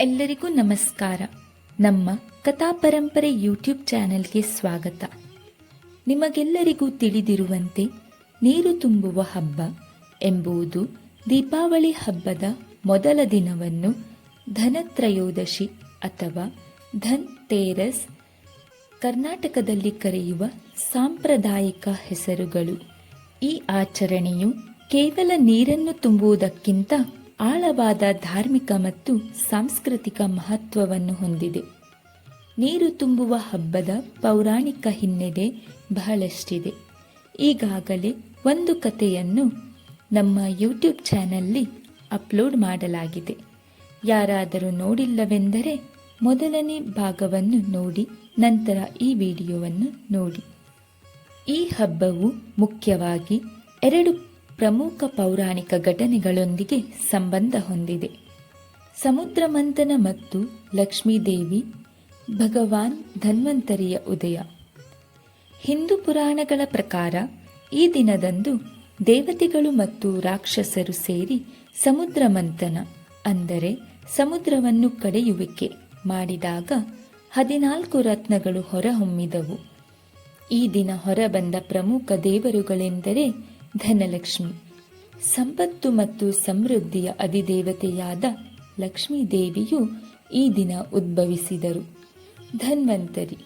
ಎಲ್ಲರಿಗೂ ನಮಸ್ಕಾರ. ನಮ್ಮ ಕಥಾ ಪರಂಪರೆ ಯೂಟ್ಯೂಬ್ ಚಾನೆಲ್ಗೆ ಸ್ವಾಗತ. ನಿಮಗೆಲ್ಲರಿಗೂ ತಿಳಿದಿರುವಂತೆ ನೀರು ತುಂಬುವ ಹಬ್ಬ ಎಂಬುದು ದೀಪಾವಳಿ ಹಬ್ಬದ ಮೊದಲ ದಿನವನ್ನು ಧನತ್ರಯೋದಶಿ ಅಥವಾ ಧನ್ ತೇರಸ್ ಕರ್ನಾಟಕದಲ್ಲಿ ಕರೆಯುವ ಸಾಂಪ್ರದಾಯಿಕ ಹೆಸರುಗಳು. ಈ ಆಚರಣೆಯು ಕೇವಲ ನೀರನ್ನು ತುಂಬುವುದಕ್ಕಿಂತ ಆಳವಾದ ಧಾರ್ಮಿಕ ಮತ್ತು ಸಾಂಸ್ಕೃತಿಕ ಮಹತ್ವವನ್ನು ಹೊಂದಿದೆ. ನೀರು ತುಂಬುವ ಹಬ್ಬದ ಪೌರಾಣಿಕ ಹಿನ್ನೆಲೆ ಬಹಳಷ್ಟಿದೆ. ಈಗಾಗಲೇ ಒಂದು ಕಥೆಯನ್ನು ನಮ್ಮ ಯೂಟ್ಯೂಬ್ ಚಾನಲ್ಲಿ ಅಪ್ಲೋಡ್ ಮಾಡಲಾಗಿದೆ. ಯಾರಾದರೂ ನೋಡಿಲ್ಲವೆಂದರೆ ಮೊದಲನೇ ಭಾಗವನ್ನು ನೋಡಿ, ನಂತರ ಈ ವಿಡಿಯೋವನ್ನು ನೋಡಿ. ಈ ಹಬ್ಬವು ಮುಖ್ಯವಾಗಿ ಎರಡು ಪ್ರಮುಖ ಪೌರಾಣಿಕ ಘಟನೆಗಳೊಂದಿಗೆ ಸಂಬಂಧ ಹೊಂದಿದೆ. ಸಮುದ್ರ ಮಂಥನ ಮತ್ತು ಲಕ್ಷ್ಮೀದೇವಿ, ಭಗವಾನ್ ಧನ್ವಂತರಿಯ ಉದಯ. ಹಿಂದೂ ಪುರಾಣಗಳ ಪ್ರಕಾರ ಈ ದಿನದಂದು ದೇವತೆಗಳು ಮತ್ತು ರಾಕ್ಷಸರು ಸೇರಿ ಸಮುದ್ರ ಮಂಥನ ಅಂದರೆ ಸಮುದ್ರವನ್ನು ಕಡೆಯುವಿಕೆ ಮಾಡಿದಾಗ ಹದಿನಾಲ್ಕು ರತ್ನಗಳು ಹೊರಹೊಮ್ಮಿದವು. ಈ ದಿನ ಹೊರಬಂದ ಪ್ರಮುಖ ದೇವರುಗಳೆಂದರೆ ಧನಲಕ್ಷ್ಮಿ. ಸಂಪತ್ತು ಮತ್ತು ಸಮೃದ್ಧಿಯ ಅಧಿದೇವತೆಯಾದ ಲಕ್ಷ್ಮೀ ದೇವಿಯು ಈ ದಿನ ಉದ್ಭವಿಸಿದರು. ಧನ್ವಂತರಿ.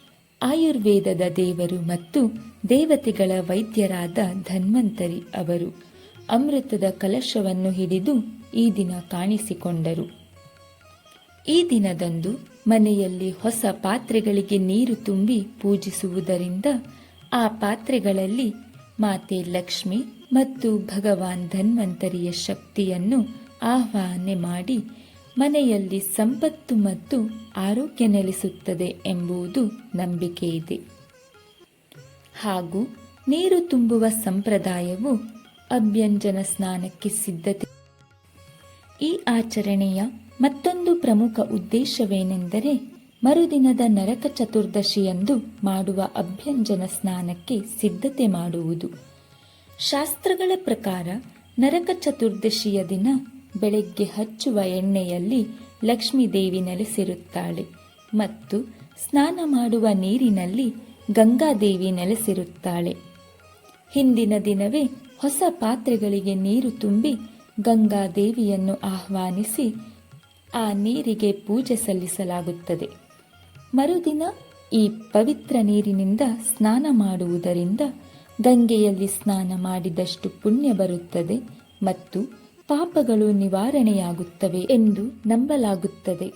ಆಯುರ್ವೇದದ ದೇವರು ಮತ್ತು ದೇವತೆಗಳ ವೈದ್ಯರಾದ ಧನ್ವಂತರಿ ಅವರು ಅಮೃತದ ಕಲಶವನ್ನು ಹಿಡಿದು ಈ ದಿನ ಕಾಣಿಸಿಕೊಂಡರು. ಈ ದಿನದಂದು ಮನೆಯಲ್ಲಿ ಹೊಸ ಪಾತ್ರೆಗಳಿಗೆ ನೀರು ತುಂಬಿ ಪೂಜಿಸುವುದರಿಂದ ಆ ಪಾತ್ರೆಗಳಲ್ಲಿ ಮಾತೆ ಲಕ್ಷ್ಮಿ ಮತ್ತು ಭಗವಾನ್ ಧನ್ವಂತರಿಯ ಶಕ್ತಿಯನ್ನು ಆಹ್ವಾನೆ ಮಾಡಿ ಮನೆಯಲ್ಲಿ ಸಂಪತ್ತು ಮತ್ತು ಆರೋಗ್ಯ ನೆಲೆಸುತ್ತದೆ ಎಂಬುದು ನಂಬಿಕೆ ಇದೆ. ಹಾಗೂ ನೀರು ತುಂಬುವ ಸಂಪ್ರದಾಯವು ಅಭ್ಯಂಜನ ಸ್ನಾನಕ್ಕೆ ಸಿದ್ಧತೆ. ಈ ಆಚರಣೆಯ ಮತ್ತೊಂದು ಪ್ರಮುಖ ಉದ್ದೇಶವೇನೆಂದರೆ ಮರುದಿನದ ನರಕ ಚತುರ್ದಶಿಯಂದು ಮಾಡುವ ಅಭ್ಯಂಜನ ಸ್ನಾನಕ್ಕೆ ಸಿದ್ಧತೆ ಮಾಡುವುದು. ಶಾಸ್ತ್ರಗಳ ಪ್ರಕಾರ ನರಕ ಚತುರ್ದಶಿಯ ದಿನ ಬೆಳಗ್ಗೆ ಹಚ್ಚುವ ಎಣ್ಣೆಯಲ್ಲಿ ಲಕ್ಷ್ಮೀದೇವಿ ನೆಲೆಸಿರುತ್ತಾಳೆ ಮತ್ತು ಸ್ನಾನ ಮಾಡುವ ನೀರಿನಲ್ಲಿ ಗಂಗಾದೇವಿ ನೆಲೆಸಿರುತ್ತಾಳೆ. ಹಿಂದಿನ ದಿನವೇ ಹೊಸ ಪಾತ್ರೆಗಳಿಗೆ ನೀರು ತುಂಬಿ ಗಂಗಾದೇವಿಯನ್ನು ಆಹ್ವಾನಿಸಿ ಆ ನೀರಿಗೆ ಪೂಜೆ ಸಲ್ಲಿಸಲಾಗುತ್ತದೆ. ಮರುದಿನ ಈ ಪವಿತ್ರ ನೀರಿನಿಂದ ಸ್ನಾನ ಮಾಡುವುದರಿಂದ ಗಂಗೆಯಲ್ಲಿ ಸ್ನಾನ ಮಾಡಿದಷ್ಟು ಪುಣ್ಯ ಬರುತ್ತದೆ ಮತ್ತು ಪಾಪಗಳು ನಿವಾರಣೆಯಾಗುತ್ತವೆ ಎಂದು ನಂಬಲಾಗುತ್ತದೆ.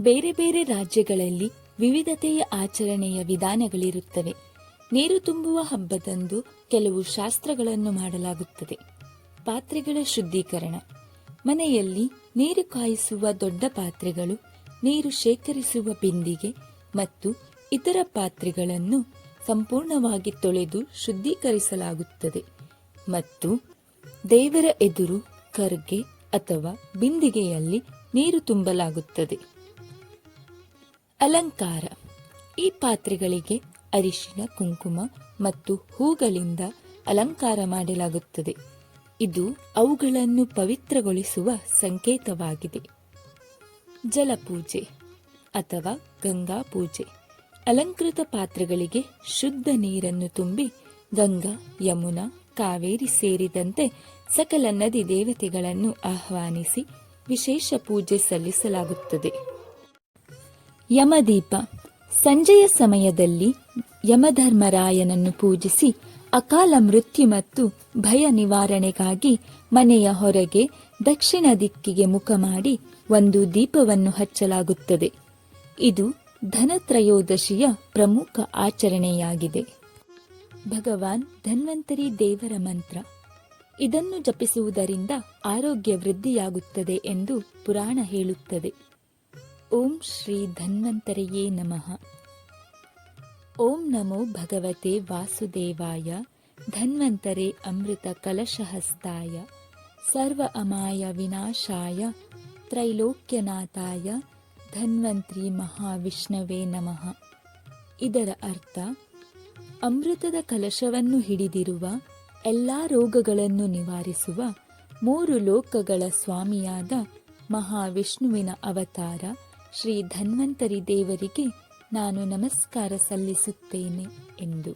ಬೇರೆ ಬೇರೆ ರಾಜ್ಯಗಳಲ್ಲಿ ವಿವಿಧತೆಯ ಆಚರಣೆಯ ವಿಧಾನಗಳಿರುತ್ತವೆ. ನೀರು ತುಂಬುವ ಹಬ್ಬದಂದು ಕೆಲವು ಶಾಸ್ತ್ರಗಳನ್ನು ಮಾಡಲಾಗುತ್ತದೆ. ಪಾತ್ರೆಗಳ ಶುದ್ಧೀಕರಣ. ಮನೆಯಲ್ಲಿ ನೀರು ಕಾಯಿಸುವ ದೊಡ್ಡ ಪಾತ್ರೆಗಳು ನೀರು ಶೇಖರಿಸುವ ಬಿಂದಿಗೆ ಮತ್ತು ಇತರ ಪಾತ್ರೆಗಳನ್ನು ಸಂಪೂರ್ಣವಾಗಿ ತೊಳೆದು ಶುದ್ಧೀಕರಿಸಲಾಗುತ್ತದೆ. ಮತ್ತು ದೇವರ ಎದುರು ಕರ್ಗೆ ಅಥವಾ ಬಿಂದಿಗೆಯಲ್ಲಿ ನೀರು ತುಂಬಲಾಗುತ್ತದೆ. ಅಲಂಕಾರ. ಈ ಪಾತ್ರೆಗಳಿಗೆ ಅರಿಶಿನ, ಕುಂಕುಮ ಮತ್ತು ಹೂಗಳಿಂದ ಅಲಂಕಾರ ಮಾಡಲಾಗುತ್ತದೆ. ಇದು ಅವುಗಳನ್ನು ಪವಿತ್ರಗೊಳಿಸುವ ಸಂಕೇತವಾಗಿದೆ. ಜಲಪೂಜೆ ಅಥವಾ ಗಂಗಾ ಪೂಜೆ. ಅಲಂಕೃತ ಪಾತ್ರೆಗಳಿಗೆ ಶುದ್ಧ ನೀರನ್ನು ತುಂಬಿ ಗಂಗಾ, ಯಮುನಾ, ಕಾವೇರಿ ಸೇರಿದಂತೆ ಸಕಲ ನದಿ ದೇವತೆಗಳನ್ನು ಆಹ್ವಾನಿಸಿ ವಿಶೇಷ ಪೂಜೆ ಸಲ್ಲಿಸಲಾಗುತ್ತದೆ. ಯಮದೀಪ ಸಂಜೆಯ ಸಮಯದಲ್ಲಿ ಯಮಧರ್ಮರಾಯನನ್ನು ಪೂಜಿಸಿ ಅಕಾಲ ಮೃತ್ಯು ಮತ್ತು ಭಯ ನಿವಾರಣೆಗಾಗಿ ಮನೆಯ ಹೊರಗೆ ದಕ್ಷಿಣ ದಿಕ್ಕಿಗೆ ಮುಖ ಮಾಡಿ ಒಂದು ದೀಪವನ್ನು ಹಚ್ಚಲಾಗುತ್ತದೆ. ಇದು ಧನತ್ರಯೋದಶಿಯ ಪ್ರಮುಖ ಆಚರಣೆಯಾಗಿದೆ. ಭಗವಾನ್ ಧನ್ವಂತರಿ ದೇವರ ಮಂತ್ರ. ಇದನ್ನು ಜಪಿಸುವುದರಿಂದ ಆರೋಗ್ಯ ವೃದ್ಧಿಯಾಗುತ್ತದೆ ಎಂದು ಪುರಾಣ ಹೇಳುತ್ತದೆ. ಓಂ ಶ್ರೀ ಧನ್ವಂತರಿಯೇ ನಮಃ. ಓಂ ನಮೋ ಭಗವತೆ ವಾಸುದೇವಾಯ. ಧನ್ವಂತರೆ ಅಮೃತ ಕಲಶಹಸ್ತಾಯ. ಸರ್ವ ಅಮಾಯ ವಿನಾಶಾಯ. ತ್ರೈಲೋಕ್ಯನಾಥಾಯ ಧನ್ವಂತ್ರಿ ಮಹಾವಿಷ್ಣವೇ ನಮಃ. ಇದರ ಅರ್ಥ, ಅಮೃತದ ಕಲಶವನ್ನು ಹಿಡಿದಿರುವ ಎಲ್ಲ ರೋಗಗಳನ್ನು ನಿವಾರಿಸುವ ಮೂರು ಲೋಕಗಳ ಸ್ವಾಮಿಯಾದ ಮಹಾವಿಷ್ಣುವಿನ ಅವತಾರ ಶ್ರೀ ಧನ್ವಂತರಿ ದೇವರಿಗೆ ನಾನು ನಮಸ್ಕಾರ ಸಲ್ಲಿಸುತ್ತೇನೆ ಎಂದು.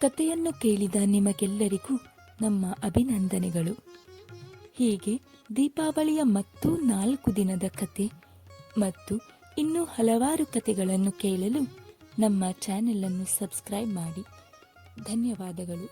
ಕಥೆಯನ್ನು ಕೇಳಿದ ನಿಮಗೆಲ್ಲರಿಗೂ ನಮ್ಮ ಅಭಿನಂದನೆಗಳು. ಹೀಗೆ ದೀಪಾವಳಿಯ ಮತ್ತು ನಾಲ್ಕು ದಿನದ ಕತೆ ಮತ್ತು ಇನ್ನೂ ಹಲವಾರು ಕತೆಗಳನ್ನು ಕೇಳಲು ನಮ್ಮ ಚಾನೆಲ್ ಅನ್ನು ಸಬ್ಸ್ಕ್ರೈಬ್ ಮಾಡಿ. ಧನ್ಯವಾದಗಳು.